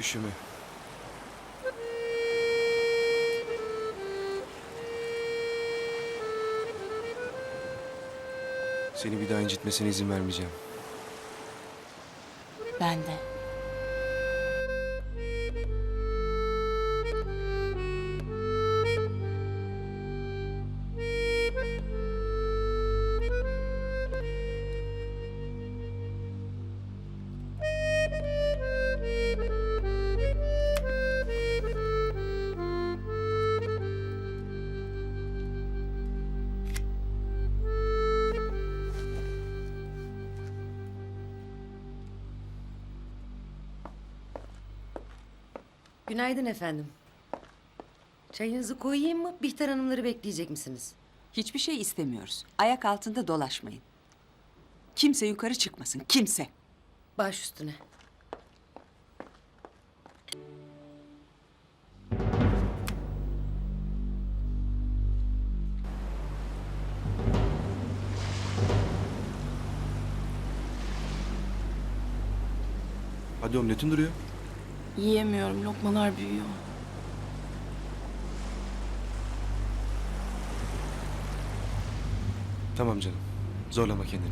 Üşüme. Seni bir daha incitmesine izin vermeyeceğim. Ben de. Günaydın efendim. Çayınızı koyayım mı? Bihter Hanımları bekleyecek misiniz? Hiçbir şey istemiyoruz. Ayak altında dolaşmayın. Kimse yukarı çıkmasın, kimse. Baş üstüne. Hadi omletin duruyor. Yiyemiyorum. Lokmalar büyüyor. Tamam canım. Zorlama kendini.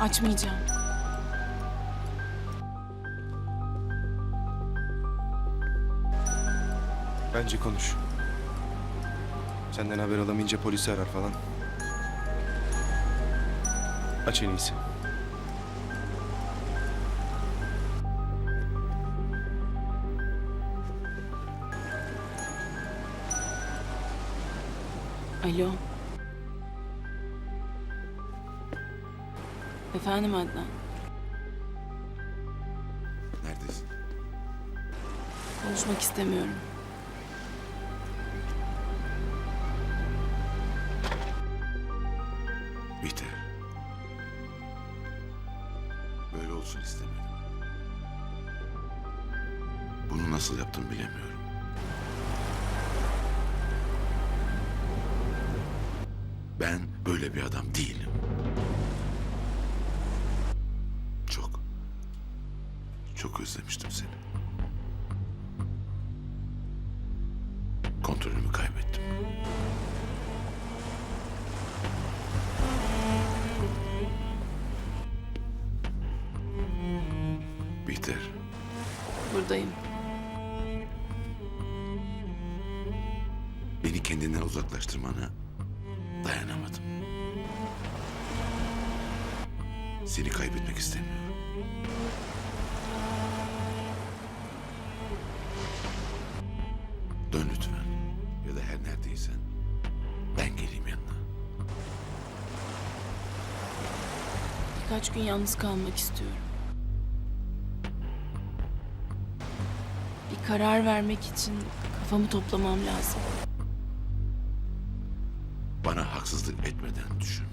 Açmayacağım. Bence konuş. Senden haber alamayınca polisi arar falan. Aç en iyisi. Alo. Efendim Adnan. Neredesin? Konuşmak istemiyorum. Bunu nasıl yaptım bilemiyorum. Ben böyle bir adam değilim. Çok, çok özlemiştim seni. Kontrolümü kaybettim. Bihter. Buradayım. Kendinden uzaklaştırmana dayanamadım. Seni kaybetmek istemiyorum. Dön lütfen. Ya da her neredeysen ben geleyim yanına. Birkaç gün yalnız kalmak istiyorum. Bir karar vermek için kafamı toplamam lazım. Haksızlık etmeden düşün.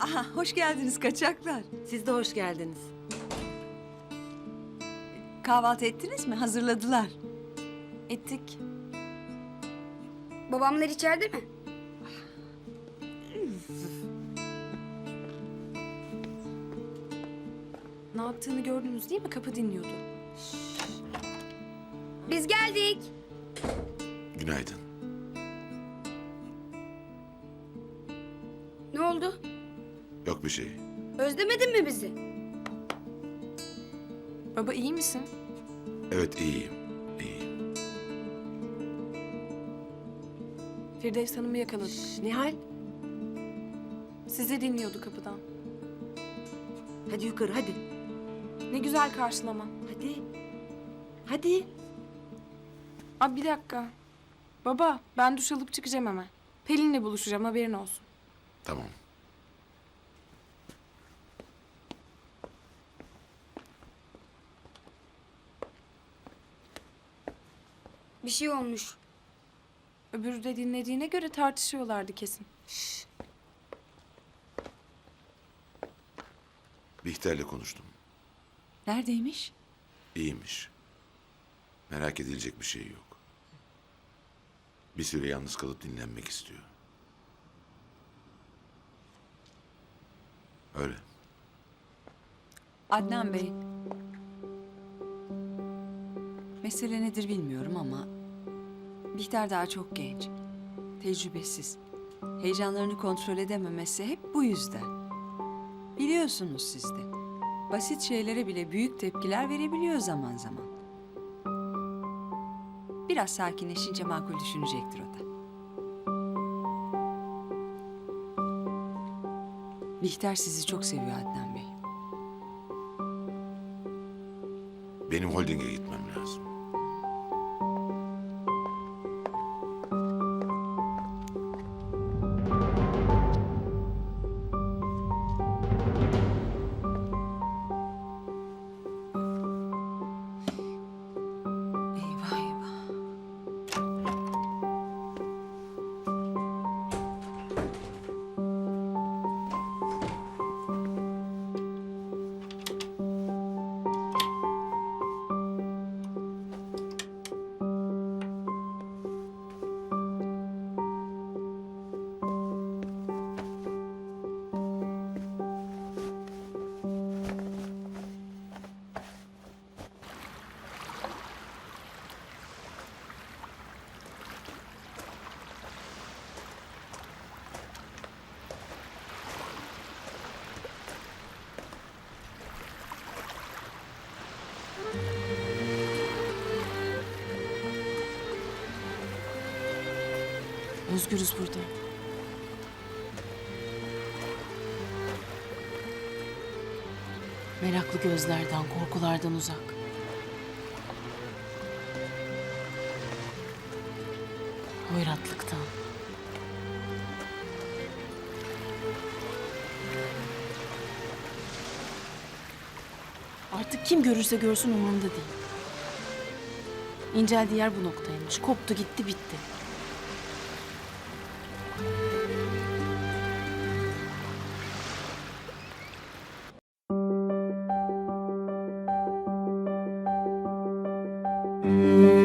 Aha, hoş geldiniz kaçaklar. Siz de hoş geldiniz. Kahvaltı ettiniz mi? Hazırladılar. Ettik. Babamlar içeride mi? Ne yaptığını gördünüz değil mi? Kapı dinliyordu. Biz geldik. Günaydın. Yok bir şey. Özlemedin mi bizi? Baba iyi misin? Evet iyiyim. İyiyim. Firdevs Hanım'ı yakaladık. Nihal. Sizi dinliyordu kapıdan. Hadi yukarı hadi. Ne güzel karşılama. Hadi. Hadi. Abi bir dakika. Baba ben duş alıp çıkacağım hemen. Pelin'le buluşacağım haberin olsun. Tamam. Bir şey olmuş. Öbürü de dinlediğine göre tartışıyorlardı kesin. Bihter'le konuştum. Neredeymiş? İyiymiş. Merak edilecek bir şey yok. Bir süre yalnız kalıp dinlenmek istiyor. Öyle. Adnan Bey. Mesele nedir bilmiyorum ama... Bihter daha çok genç. Tecrübesiz. Heyecanlarını kontrol edememesi hep bu yüzden. Biliyorsunuz siz de. Basit şeylere bile büyük tepkiler verebiliyor zaman zaman. Biraz sakinleşince makul düşünecektir o da. Bihter sizi çok seviyor Adnan Bey. Benim holdinge gitmem lazım. Özgürüz burada. Meraklı gözlerden, korkulardan uzak. Hoyratlıktan. Artık kim görürse görsün umurumda değil. İnceldiği yer bu noktaymış. Koptu gitti bitti. Música